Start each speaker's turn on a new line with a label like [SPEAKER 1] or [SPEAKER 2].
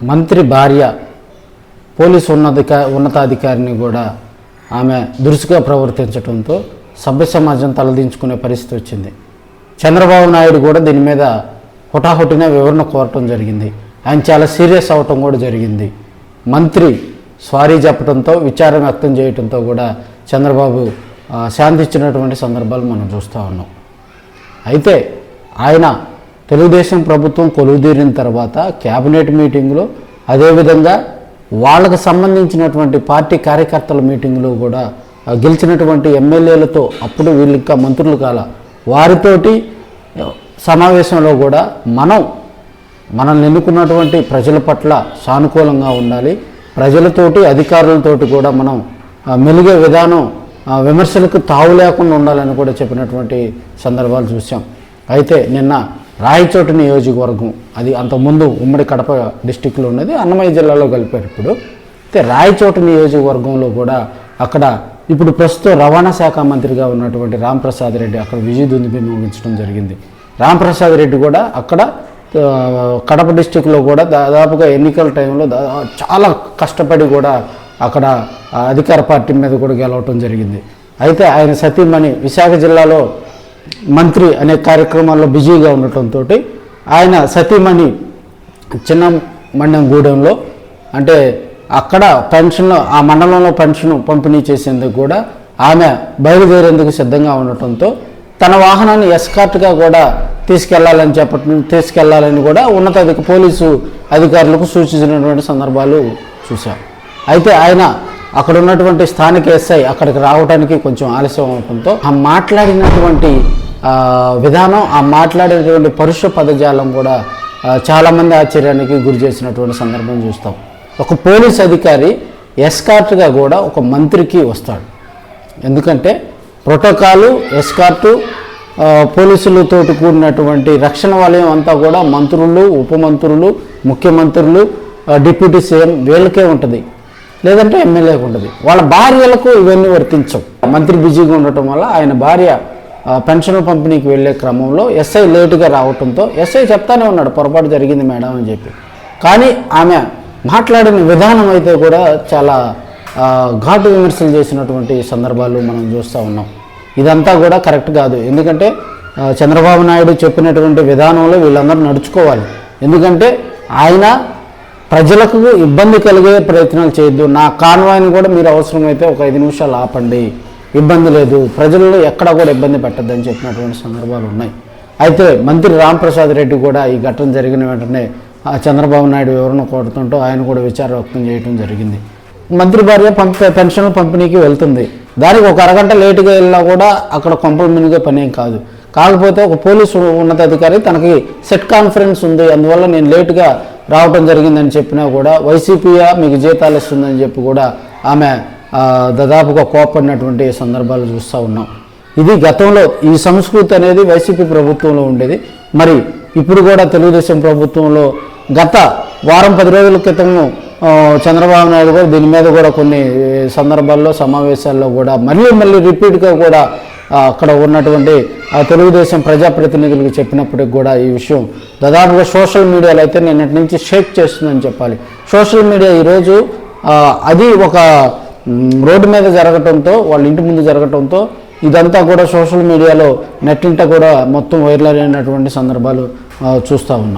[SPEAKER 1] మంత్రి భార్య పోలీసు ఉన్నధిక ఉన్నతాధికారిని కూడా ఆమె దురుసుగా ప్రవర్తించడంతో సభ్య సమాజం తలదించుకునే పరిస్థితి వచ్చింది. చంద్రబాబు నాయుడు కూడా దీని మీద హుటాహుటిన వివరణ కోరటం జరిగింది. ఆయన చాలా సీరియస్ అవటం కూడా జరిగింది. మంత్రి స్వారీ చెప్పడంతో విచారం వ్యక్తం చేయడంతో కూడా చంద్రబాబు ఆ, శాంతించినటువంటి సందర్భాలు మనం చూస్తూ ఉన్నాం. అయితే ఆయన తెలుగుదేశం ప్రభుత్వం కొలువుదీరిన తర్వాత క్యాబినెట్ మీటింగ్లో అదేవిధంగా వాళ్ళకు సంబంధించినటువంటి పార్టీ కార్యకర్తల మీటింగ్లో కూడా గెలిచినటువంటి ఎమ్మెల్యేలతో అప్పుడు వీళ్ళు ఇంకా మంత్రులు కాల వారితోటి సమావేశంలో కూడా మనం మనల్ని ఎన్నుకున్నటువంటి ప్రజల పట్ల సానుకూలంగా ఉండాలి. ప్రజలతోటి అధికారులతోటి కూడా మనం మెలిగే విధానం విమర్శలకు తావు లేకుండా ఉండాలని కూడా చెప్పినటువంటి సందర్భాలు చూసాం అయితే నిన్న రాయచోట నియోజకవర్గం అది అంతకుముందు ఉమ్మడి కడప డిస్టిక్లో ఉన్నది అన్నమయ్య జిల్లాలో కలిపారు ఇప్పుడు. అయితే రాయచోట నియోజకవర్గంలో కూడా అక్కడ ఇప్పుడు ప్రస్తుతం రవాణా శాఖ మంత్రిగా ఉన్నటువంటి రాంప్రసాద్ రెడ్డి అక్కడ విజయ దుందుబి ముగించడం జరిగింది. రాంప్రసాద్ రెడ్డి కూడా అక్కడ కడప డిస్టిక్లో కూడా దాదాపుగా ఎన్నికల టైంలో దా- చాలా కష్టపడి కూడా అక్కడ అధికార పార్టీ మీద కూడా గెలవటం జరిగింది. అయితే ఆయన సతీమణి విశాఖ జిల్లాలో మంత్రి అనే కార్యక్రమాల్లో బిజీగా ఉండటంతో ఆయన సతీమణి చిన్న మండంగూడెంలో అంటే అక్కడ పెన్షన్ ఆ మండలంలో పెన్షన్ పంపిణీ చేసేందుకు కూడా ఆమె బయలుదేరేందుకు సిద్ధంగా ఉండటంతో తన వాహనాన్ని ఎస్కార్ట్గా కూడా తీసుకెళ్ళాలని చెప్పటం తీసుకెళ్ళాలని కూడా ఉన్నతాధిక పోలీసు అధికారులకు సూచించినటువంటి సందర్భాలు చూశాం. అయితే ఆయన అక్కడ ఉన్నటువంటి స్థానిక ఎస్ఐ అక్కడికి రావడానికి కొంచెం ఆలస్యం అవడంతో ఆ మాట్లాడినటువంటి విధానం ఆ మాట్లాడేటువంటి పరుష పదజాలం కూడా చాలామంది ఆశ్చర్యానికి గురి చేసినటువంటి సందర్భం చూస్తాం. ఒక పోలీస్ అధికారి ఎస్కార్ట్గా కూడా ఒక మంత్రికి వస్తాడు. ఎందుకంటే ప్రోటోకాలు ఎస్కార్టు పోలీసులతో కూడినటువంటి రక్షణ వలయం అంతా కూడా మంత్రులు ఉపమంత్రులు ముఖ్యమంత్రులు డిప్యూటీ సీఎం వీళ్ళకే ఉంటుంది. లేదంటే ఎమ్మెల్యేకి ఉండదు. వాళ్ళ భార్యలకు ఇవన్నీ వర్తించవు. మంత్రి బిజీగా ఉండటం వల్ల ఆయన భార్య పెన్షన్ పంపిణీకి వెళ్ళే క్రమంలో ఎస్ఐ లేటుగా రావటంతో ఎస్ఐ చెప్తానే ఉన్నాడు పొరపాటు జరిగింది మేడం అని చెప్పి. కానీ ఆమె మాట్లాడిన విధానం అయితే కూడా చాలా ఘాటు విమర్శలు చేసినటువంటి సందర్భాలు మనం చూస్తూ ఉన్నాం. ఇదంతా కూడా కరెక్ట్ కాదు. ఎందుకంటే చంద్రబాబు నాయుడు చెప్పినటువంటి విధానంలో వీళ్ళందరూ నడుచుకోవాలి. ఎందుకంటే ఆయన ప్రజలకు ఇబ్బంది కలిగే ప్రయత్నాలు చేయొద్దు. నా కాన్వాయ్ని కూడా మీరు అవసరమైతే ఒక ఐదు నిమిషాలు ఆపండి. ఇబ్బంది లేదు. ప్రజల్లో ఎక్కడ కూడా ఇబ్బంది పెట్టద్దని చెప్పినటువంటి సందర్భాలు ఉన్నాయి. అయితే మంత్రి రాంప్రసాద్ రెడ్డి కూడా ఈ ఘటన జరిగిన వెంటనే చంద్రబాబు నాయుడు వివరణ కోరుతుంటూ ఆయన కూడా విచార వ్యక్తం చేయడం జరిగింది. మంత్రి భార్య పంప పెన్షన్ పంపిణీకి వెళ్తుంది. దానికి ఒక అరగంట లేటుగా వెళ్ళినా కూడా అక్కడ కొంపల మినిగే పని ఏం కాదు. కాకపోతే ఒక పోలీసు ఉన్నతాధికారి తనకి సెట్ కాన్ఫరెన్స్ ఉంది. అందువల్ల నేను లేటుగా రావటం జరిగిందని చెప్పినా కూడా వైసీపీయా మీకు జీతాలు ఇస్తుందని చెప్పి కూడా ఆమె దాదాపుగా కోపడినటువంటి సందర్భాలు చూస్తూ ఉన్నాం. ఇది గతంలో ఈ సంస్కృతి అనేది వైసీపీ ప్రభుత్వంలో ఉండేది. మరి ఇప్పుడు కూడా తెలుగుదేశం ప్రభుత్వంలో గత వారం పది రోజుల క్రితం చంద్రబాబు నాయుడు కూడా దీని మీద కూడా కొన్ని సందర్భాల్లో సమావేశాల్లో కూడా మళ్ళీ మళ్ళీ రిపీట్గా కూడా అక్కడ ఉన్నటువంటి ఆ తెలుగుదేశం ప్రజాప్రతినిధులకు చెప్పినప్పటికి కూడా ఈ విషయం. దాదాపుగా సోషల్ మీడియాలో అయితే నిన్నటి నుంచి షేక్ చేస్తుందని చెప్పాలి. సోషల్ మీడియా ఈరోజు అది ఒక రోడ్డు మీద జరగటంతో వాళ్ళ ఇంటి ముందు జరగటంతో ఇదంతా కూడా సోషల్ మీడియాలో నెట్టింట కూడా మొత్తం వైరల్ అయినటువంటి సందర్భాలు చూస్తూ ఉన్నాం.